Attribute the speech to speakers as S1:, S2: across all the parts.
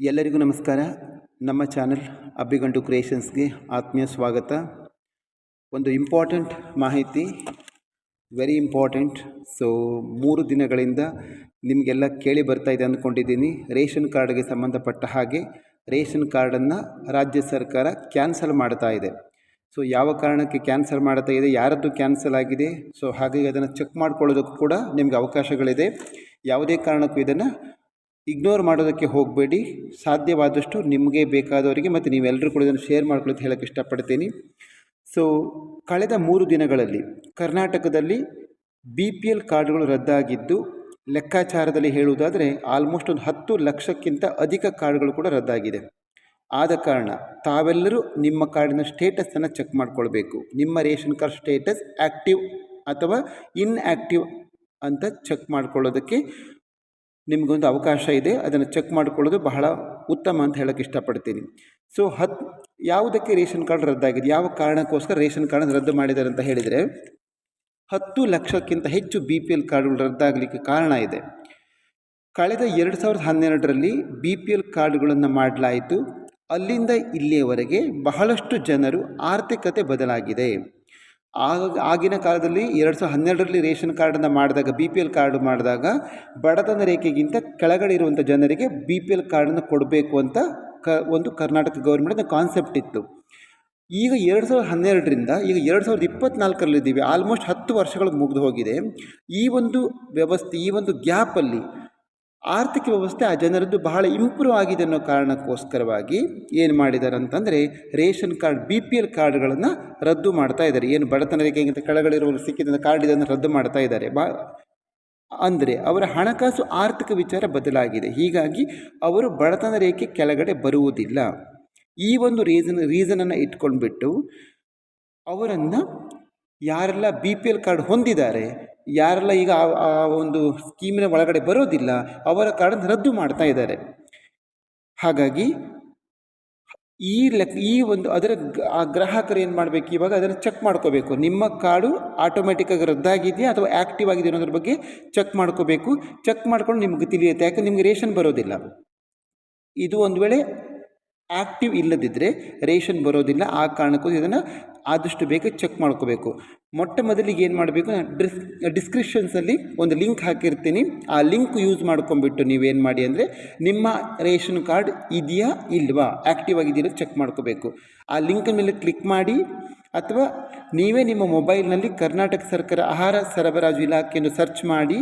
S1: ಎಲ್ಲರಿಗೂ ನಮಸ್ಕಾರ. ನಮ್ಮ ಚಾನಲ್ ಅಬ್ಬಿಗಂಟು ಕ್ರಿಯೇಷನ್ಸ್ಗೆ ಆತ್ಮೀಯ ಸ್ವಾಗತ. ಒಂದು ಇಂಪಾರ್ಟೆಂಟ್ ಮಾಹಿತಿ ವೆರಿ ಇಂಪಾರ್ಟೆಂಟ್ ಸೊ ಮೂರು ದಿನಗಳಿಂದ ನಿಮಗೆಲ್ಲ ಕೇಳಿ ಬರ್ತಾ ಇದೆ ಅಂದ್ಕೊಂಡಿದ್ದೀನಿ. ರೇಷನ್ ಕಾರ್ಡ್ಗೆ ಸಂಬಂಧಪಟ್ಟ ಹಾಗೆ ರೇಷನ್ ಕಾರ್ಡನ್ನು ರಾಜ್ಯ ಸರ್ಕಾರ ಕ್ಯಾನ್ಸಲ್ ಮಾಡ್ತಾ ಇದೆ. ಸೊ ಯಾವ ಕಾರಣಕ್ಕೆ ಕ್ಯಾನ್ಸಲ್ ಮಾಡ್ತಾ ಇದೆ, ಯಾರದ್ದು ಕ್ಯಾನ್ಸಲ್ ಆಗಿದೆ ಸೊ ಹಾಗಾಗಿ ಅದನ್ನು ಚೆಕ್ ಮಾಡ್ಕೊಳ್ಳೋದಕ್ಕೂ ಕೂಡ ನಿಮಗೆ ಅವಕಾಶಗಳಿದೆ. ಯಾವುದೇ ಕಾರಣಕ್ಕೂ ಇದನ್ನು ಇಗ್ನೋರ್ ಮಾಡೋದಕ್ಕೆ ಹೋಗಬೇಡಿ. ಸಾಧ್ಯವಾದಷ್ಟು ನಿಮಗೆ ಬೇಕಾದವರಿಗೆ ಮತ್ತು ನೀವೆಲ್ಲರೂ ಕೂಡ ಇದನ್ನು ಶೇರ್ ಮಾಡ್ಕೊಳ್ಳೋದು ಹೇಳೋಕ್ಕೆ ಇಷ್ಟಪಡ್ತೀನಿ. ಸೊ ಕಳೆದ ಮೂರು ದಿನಗಳಲ್ಲಿ ಕರ್ನಾಟಕದಲ್ಲಿ ಬಿ ಪಿ ಎಲ್ ಕಾರ್ಡ್ಗಳು ರದ್ದಾಗಿದ್ದು, ಲೆಕ್ಕಾಚಾರದಲ್ಲಿ ಹೇಳುವುದಾದರೆ ಆಲ್ಮೋಸ್ಟ್ ಒಂದು ಹತ್ತು ಲಕ್ಷಕ್ಕಿಂತ ಅಧಿಕ ಕಾರ್ಡ್ಗಳು ಕೂಡ ರದ್ದಾಗಿದೆ. ಆದ ಕಾರಣ ತಾವೆಲ್ಲರೂ ನಿಮ್ಮ ಕಾರ್ಡಿನ ಸ್ಟೇಟಸನ್ನು ಚೆಕ್ ಮಾಡ್ಕೊಳ್ಬೇಕು. ನಿಮ್ಮ ರೇಷನ್ ಕಾರ್ಡ್ ಸ್ಟೇಟಸ್ ಆ್ಯಕ್ಟಿವ್ ಅಥವಾ ಇನ್ಆ್ಯಕ್ಟಿವ್ ಅಂತ ಚೆಕ್ ಮಾಡ್ಕೊಳ್ಳೋದಕ್ಕೆ ನಿಮಗೊಂದು ಅವಕಾಶ ಇದೆ, ಅದನ್ನು ಚೆಕ್ ಮಾಡಿಕೊಳ್ಳೋದು ಬಹಳ ಉತ್ತಮ ಅಂತ ಹೇಳೋಕ್ಕೆ ಇಷ್ಟಪಡ್ತೀನಿ. ಸೊ ಹತ್, ಯಾವುದಕ್ಕೆ ರೇಷನ್ ಕಾರ್ಡ್ ರದ್ದಾಗಿದೆ? ಯಾವ ಕಾರಣಕ್ಕೋಸ್ಕರ ರೇಷನ್ ಕಾರ್ಡನ್ನು ರದ್ದು ಮಾಡಿದ್ದಾರೆ ಅಂತ ಹೇಳಿದರೆ, ಹತ್ತು ಲಕ್ಷಕ್ಕಿಂತ ಹೆಚ್ಚು ಬಿ ಪಿ ಎಲ್ ಕಾರ್ಡ್ಗಳು ರದ್ದಾಗಲಿಕ್ಕೆ ಕಾರಣ ಇದೆ. ಕಳೆದ ಎರಡು ಸಾವಿರದ ಹನ್ನೆರಡರಲ್ಲಿ ಬಿ ಪಿ ಎಲ್ ಕಾರ್ಡ್ಗಳನ್ನು ಮಾಡಲಾಯಿತು. ಅಲ್ಲಿಂದ ಇಲ್ಲಿಯವರೆಗೆ ಬಹಳಷ್ಟು ಜನರು ಆರ್ಥಿಕತೆ ಬದಲಾಗಿದೆ. ಆಗ, ಆಗಿನ ಕಾಲದಲ್ಲಿ ಎರಡು ಸಾವಿರದ ಹನ್ನೆರಡರಲ್ಲಿ ರೇಷನ್ ಕಾರ್ಡನ್ನು ಮಾಡಿದಾಗ ಬಿ ಪಿ ಎಲ್ ಕಾರ್ಡ್ ಮಾಡಿದಾಗ, ಬಡತನ ರೇಖೆಗಿಂತ ಕೆಳಗಡೆ ಇರುವಂಥ ಜನರಿಗೆ ಬಿ ಪಿ ಎಲ್ ಕಾರ್ಡನ್ನು ಕೊಡಬೇಕು ಅಂತ ಕ, ಒಂದು ಕರ್ನಾಟಕ ಗೌರ್ಮೆಂಟ್ನ ಕಾನ್ಸೆಪ್ಟ್ ಇತ್ತು. ಈಗ ಎರಡು ಸಾವಿರದ ಹನ್ನೆರಡರಿಂದ, ಈಗ ಎರಡು ಸಾವಿರದ ಇಪ್ಪತ್ತ್ನಾಲ್ಕರಲ್ಲಿದ್ದೀವಿ ಆಲ್ಮೋಸ್ಟ್ ಹತ್ತು ವರ್ಷಗಳು ಮುಗಿದು ಹೋಗಿದೆ. ಈ ಒಂದು ವ್ಯವಸ್ಥೆ, ಈ ಒಂದು ಗ್ಯಾಪಲ್ಲಿ ಆರ್ಥಿಕ ವ್ಯವಸ್ಥೆ ಆ ಜನರದ್ದು ಬಹಳ ಇಂಪ್ರೂವ್ ಆಗಿದೆ ಅನ್ನೋ ಕಾರಣಕ್ಕೋಸ್ಕರವಾಗಿ ಏನು ಮಾಡಿದ್ದಾರೆ ಅಂತಂದರೆ ration card, B P L ಕಾರ್ಡ್ಗಳನ್ನು ರದ್ದು ಮಾಡ್ತಾ ಇದ್ದಾರೆ. ಏನು ಬಡತನ ರೇಖೆಗಿಂತ ಕೆಳಗಡೆ ಸಿಕ್ಕಿದ ಕಾರ್ಡ್ ಇದನ್ನು ರದ್ದು ಮಾಡ್ತಾ ಇದ್ದಾರೆ. ಬಾ, ಅಂದರೆ ಅವರ ಹಣಕಾಸು ಆರ್ಥಿಕ ವಿಚಾರ ಬದಲಾಗಿದೆ. ಹೀಗಾಗಿ ಅವರು ಬಡತನ ರೇಖೆ ಕೆಳಗಡೆ ಬರುವುದಿಲ್ಲ. ಈ ಒಂದು ರೀಸನ್, ರೀಸನನ್ನು ಇಟ್ಕೊಂಡ್ಬಿಟ್ಟು ಅವರನ್ನು ಯಾರೆಲ್ಲ ಬಿ ಪಿ ಎಲ್ ಕಾರ್ಡ್ ಹೊಂದಿದ್ದಾರೆ ಯಾರೆಲ್ಲ ಈಗ ಆ ಒಂದು ಸ್ಕೀಮಿನ ಒಳಗಡೆ ಬರೋದಿಲ್ಲ, ಅವರ ಕಾರ್ಡನ್ನು ರದ್ದು ಮಾಡ್ತಾ ಇದ್ದಾರೆ. ಹಾಗಾಗಿ ಈ ಲೆಕ್ಕ ಈ ಒಂದು ಅದರ ಆ ಗ್ರಾಹಕರು ಏನು ಮಾಡಬೇಕು ಇವಾಗ ಅದನ್ನು ಚೆಕ್ ಮಾಡ್ಕೋಬೇಕು. ನಿಮ್ಮ ಕಾರ್ಡು ಆಟೋಮೆಟಿಕ್ಕಾಗಿ ರದ್ದಾಗಿದೆಯಾ ಅಥವಾ ಆ್ಯಕ್ಟಿವ್ ಆಗಿದೆ ಅನ್ನೋದ್ರ ಬಗ್ಗೆ ಚೆಕ್ ಮಾಡ್ಕೋಬೇಕು. ಚೆಕ್ ಮಾಡ್ಕೊಂಡು ನಿಮ್ಗೆ ತಿಳಿಯುತ್ತೆ. ಯಾಕೆ ನಿಮಗೆ ರೇಷನ್ ಬರೋದಿಲ್ಲ. ಇದು ಒಂದು ವೇಳೆ ಆ್ಯಕ್ಟಿವ್ ಇಲ್ಲದಿದ್ದರೆ ರೇಷನ್ ಬರೋದಿಲ್ಲ, ಆ ಕಾರಣಕ್ಕೂ ಇದನ್ನು ಆದಷ್ಟು ಬೇಗ ಚೆಕ್ ಮಾಡ್ಕೋಬೇಕು. ಮೊಟ್ಟ ಮೊದಲಿಗೆ ಏನು ಮಾಡಬೇಕು ಡಿಸ್ ಡಿಸ್ಕ್ರಿಪ್ಷನ್ಸಲ್ಲಿ ಒಂದು ಲಿಂಕ್ ಹಾಕಿರ್ತೀನಿ. ಆ ಲಿಂಕ್ ಯೂಸ್ ಮಾಡ್ಕೊಂಬಿಟ್ಟು ನೀವೇನು ಮಾಡಿ ಅಂದರೆ ನಿಮ್ಮ ರೇಷನ್ ಕಾರ್ಡ್ ಇದೆಯಾ ಇಲ್ವಾ ಆ್ಯಕ್ಟಿವ್ ಆಗಿದೆಯಾ ಚೆಕ್ ಮಾಡ್ಕೋಬೇಕು. ಆ ಲಿಂಕ್ ಮೇಲೆ ಕ್ಲಿಕ್ ಮಾಡಿ, ಅಥವಾ ನೀವೇ ನಿಮ್ಮ ಮೊಬೈಲ್ನಲ್ಲಿ ಕರ್ನಾಟಕ ಸರ್ಕಾರ ಆಹಾರ ಸರಬರಾಜು ಇಲಾಖೆಯನ್ನು ಸರ್ಚ್ ಮಾಡಿ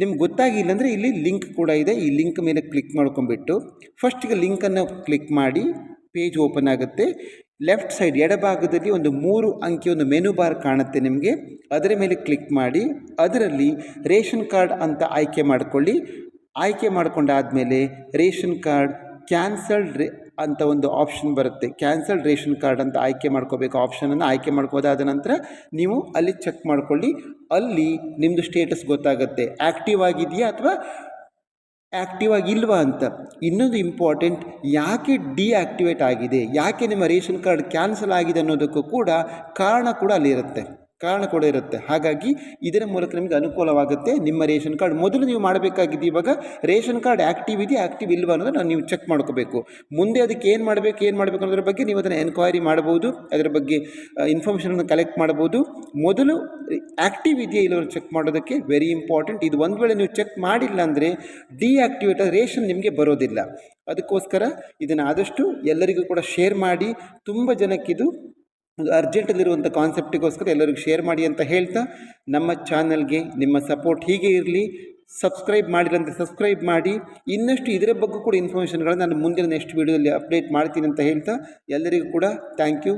S1: ನಿಮ್ಗೆ ಗೊತ್ತಾಗಿಲ್ಲ ಅಂದರೆ ಇಲ್ಲಿ ಲಿಂಕ್ ಕೂಡ ಇದೆ. ಈ ಲಿಂಕ್ ಮೇಲೆ ಕ್ಲಿಕ್ ಮಾಡ್ಕೊಂಬಿಟ್ಟು ಫಸ್ಟಿಗೆ ಲಿಂಕನ್ನು ಕ್ಲಿಕ್ ಮಾಡಿ ಪೇಜ್ ಓಪನ್ ಆಗುತ್ತೆ. ಲೆಫ್ಟ್ ಸೈಡ್ ಎಡಭಾಗದಲ್ಲಿ ಒಂದು ಮೂರು ಅಂಕಿ ಒಂದು ಮೆನು ಬಾರ್ ಕಾಣುತ್ತೆ ನಿಮಗೆ. ಅದರ ಮೇಲೆ ಕ್ಲಿಕ್ ಮಾಡಿ, ಅದರಲ್ಲಿ ರೇಷನ್ ಕಾರ್ಡ್ ಅಂತ ಆಯ್ಕೆ ಮಾಡಿಕೊಳ್ಳಿ. ಆಯ್ಕೆ ಮಾಡಿಕೊಂಡಾದಮೇಲೆ ರೇಷನ್ ಕಾರ್ಡ್ ಕ್ಯಾನ್ಸಲ್ಡ್ ರೇ ಅಂತ ಒಂದು ಆಪ್ಷನ್ ಬರುತ್ತೆ. ಕ್ಯಾನ್ಸಲ್ ರೇಷನ್ ಕಾರ್ಡ್ ಅಂತ ಆಯ್ಕೆ ಮಾಡ್ಕೋಬೇಕು. ಆಪ್ಷನನ್ನು ಆಯ್ಕೆ ಮಾಡ್ಕೋದಾದ ನಂತರ ನೀವು ಅಲ್ಲಿ ಚೆಕ್ ಮಾಡ್ಕೊಳ್ಳಿ. ಅಲ್ಲಿ ನಿಮ್ಮದು ಸ್ಟೇಟಸ್ ಗೊತ್ತಾಗುತ್ತೆ. ಆ್ಯಕ್ಟಿವ್ ಆಗಿದೆಯಾ ಅಥವಾ ಆ್ಯಕ್ಟಿವ್ ಆಗಿಲ್ವಾ ಅಂತ. ಇನ್ನೊಂದು ಇಂಪಾರ್ಟೆಂಟ್ ಯಾಕೆ ಡಿಆಕ್ಟಿವೇಟ್ ಆಗಿದೆ? ಯಾಕೆ ನಿಮ್ಮ ರೇಷನ್ ಕಾರ್ಡ್ ಕ್ಯಾನ್ಸಲ್ ಆಗಿದೆ ಅನ್ನೋದಕ್ಕೂ ಕೂಡ ಕಾರಣ ಕೂಡ ಅಲ್ಲಿರುತ್ತೆ ಕಾರಣ ಕೂಡ ಇರುತ್ತೆ. ಹಾಗಾಗಿ ಇದರ ಮೂಲಕ ನಿಮಗೆ ಅನುಕೂಲವಾಗುತ್ತೆ. ನಿಮ್ಮ ರೇಷನ್ ಕಾರ್ಡ್ ಮೊದಲು ನೀವು ಮಾಡಬೇಕಾಗಿದ್ದು ಇವಾಗ ರೇಷನ್ ಕಾರ್ಡ್ ಆ್ಯಕ್ಟಿವ್ ಇದೆಯಾ ಆ್ಯಕ್ಟಿವ್ ಇಲ್ವಾ ಅನ್ನೋದನ್ನು ನೀವು ಚೆಕ್ ಮಾಡ್ಕೋಬೇಕು. ಮುಂದೆ ಅದಕ್ಕೆ ಏನು ಮಾಡಬೇಕು ಏನು ಮಾಡಬೇಕು ಅನ್ನೋದ್ರ ಬಗ್ಗೆ ನೀವು ಅದನ್ನು ಎನ್ಕ್ವೈರಿ ಮಾಡ್ಬೋದು. ಅದರ ಬಗ್ಗೆ ಇನ್ಫಾರ್ಮೇಷನನ್ನು ಕಲೆಕ್ಟ್ ಮಾಡ್ಬೋದು. ಮೊದಲು ಆ್ಯಕ್ಟಿವ್ ಇದೆಯಾ ಇಲ್ಲವನ್ನು ಚೆಕ್ ಮಾಡೋದಕ್ಕೆ ವೆರಿ ಇಂಪಾರ್ಟೆಂಟ್ ಇದು ಒಂದು ವೇಳೆ ನೀವು ಚೆಕ್ ಮಾಡಿಲ್ಲ ಅಂದರೆ ಡಿಆಕ್ಟಿವೇಟ್ ರೇಷನ್ ನಿಮಗೆ ಬರೋದಿಲ್ಲ. ಅದಕ್ಕೋಸ್ಕರ ಇದನ್ನು ಆದಷ್ಟು ಎಲ್ಲರಿಗೂ ಕೂಡ ಶೇರ್ ಮಾಡಿ. ತುಂಬ ಜನಕ್ಕಿದು ಅರ್ಜೆಂಟಲ್ಲಿರುವಂಥ ಕಾನ್ಸೆಪ್ಟಿಗೋಸ್ಕರ ಎಲ್ಲರಿಗೂ ಶೇರ್ ಮಾಡಿ ಅಂತ ಹೇಳ್ತಾ ನಮ್ಮ ಚಾನಲ್ಗೆ ನಿಮ್ಮ ಸಪೋರ್ಟ್ ಹೀಗೆ ಇರಲಿ ಸಬ್ಸ್ಕ್ರೈಬ್ ಮಾಡಿಲ್ಲ ಸಬ್ಸ್ಕ್ರೈಬ್ ಮಾಡಿ, ಇನ್ನಷ್ಟು ಇದರ ಬಗ್ಗೆ ಕೂಡ ಇನ್ಫಾರ್ಮೇಷನ್ಗಳನ್ನು ನಾನು ಮುಂದಿನ ನೆಕ್ಸ್ಟ್ ವೀಡಿಯೋದಲ್ಲಿ ಅಪ್ಡೇಟ್ ಮಾಡ್ತೀನಿ ಅಂತ ಹೇಳ್ತಾ ಎಲ್ಲರಿಗೂ ಕೂಡ ಥ್ಯಾಂಕ್ ಯು